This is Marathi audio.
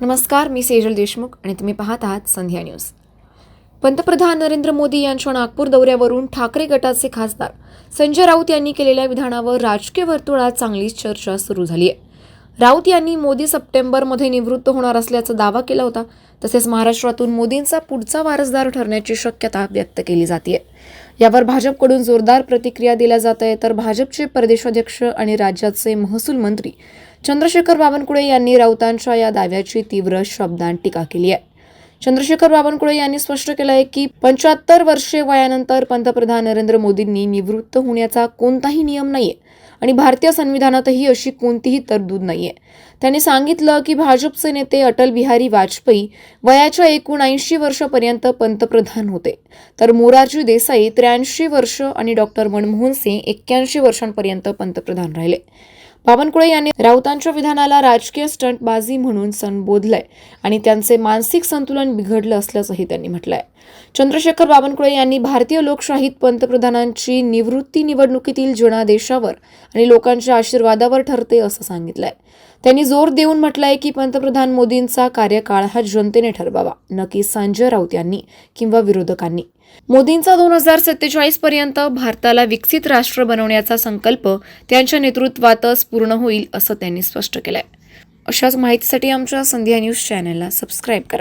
नमस्कार मी सेजल देशमुख आणि तुम्ही पाहत आहात संध्या न्यूज. पंतप्रधान नरेंद्र मोदी यांच्या नागपूर दौऱ्यावरून ठाकरे गटाचे खासदार संजय राऊत यांनी केलेल्या विधानावर राजकीय वर्तुळात चांगलीच चर्चा सुरू झाली आहे राऊत यांनी मोदी सप्टेंबरमध्ये निवृत्त होणार असल्याचा दावा केला होता. तसेच महाराष्ट्रातून मोदींचा पुढचा वारसदार ठरण्याची शक्यता व्यक्त केली जाते यावर भाजपकडून जोरदार प्रतिक्रिया दिल्या जात आहे. तर भाजपचे प्रदेशाध्यक्ष आणि राज्याचे महसूल मंत्री चंद्रशेखर बावनकुळे यांनी राऊतांच्या या दाव्याची तीव्र शब्दांत टीका केली आहे. चंद्रशेखर बावनकुळे यांनी स्पष्ट केलं आहे की पंच्याहत्तर वर्षे वयानंतर पंतप्रधान नरेंद्र मोदींनी निवृत्त होण्याचा कोणताही नियम नाहीये आणि भारतीय संविधानातही अशी कोणतीही तरतूद नाहीये. त्यांनी सांगितलं की भाजपचे नेते अटल बिहारी वाजपेयी वयाच्या एकूण ऐंशी वर्षापर्यंत पंतप्रधान होते. तर मोरारजी देसाई त्र्याऐंशी वर्ष आणि डॉक्टर मनमोहन सिंग एक्क्याऐंशी वर्षांपर्यंत पंतप्रधान राहिले. बावनकुळे यांनी राऊतांच्या विधानाला राजकीय स्टंटबाजी म्हणून संबोधलंय आणि त्यांचे मानसिक संतुलन बिघडलं असल्याचंही त्यांनी म्हटलंय. चंद्रशेखर बावनकुळे यांनी भारतीय लोकशाहीत पंतप्रधानांची निवृत्ती निवडणुकीतील जनादेशावर आणि लोकांच्या आशीर्वादावर ठरते असं सांगितलंय. त्यांनी जोर देऊन म्हटलंय की पंतप्रधान मोदींचा कार्यकाळ हा जनतेने ठरवावा न की संजय राऊत यांनी किंवा विरोधकांनी. मोदींचा दोन हजार सत्तेचाळीस पर्यंत भारताला विकसित राष्ट्र बनवण्याचा संकल्प त्यांच्या नेतृत्वातच पूर्ण होईल असं त्यांनी स्पष्ट केलंय. अशाच माहितीसाठी आमच्या संध्या न्यूज चॅनलला सबस्क्राईब करा.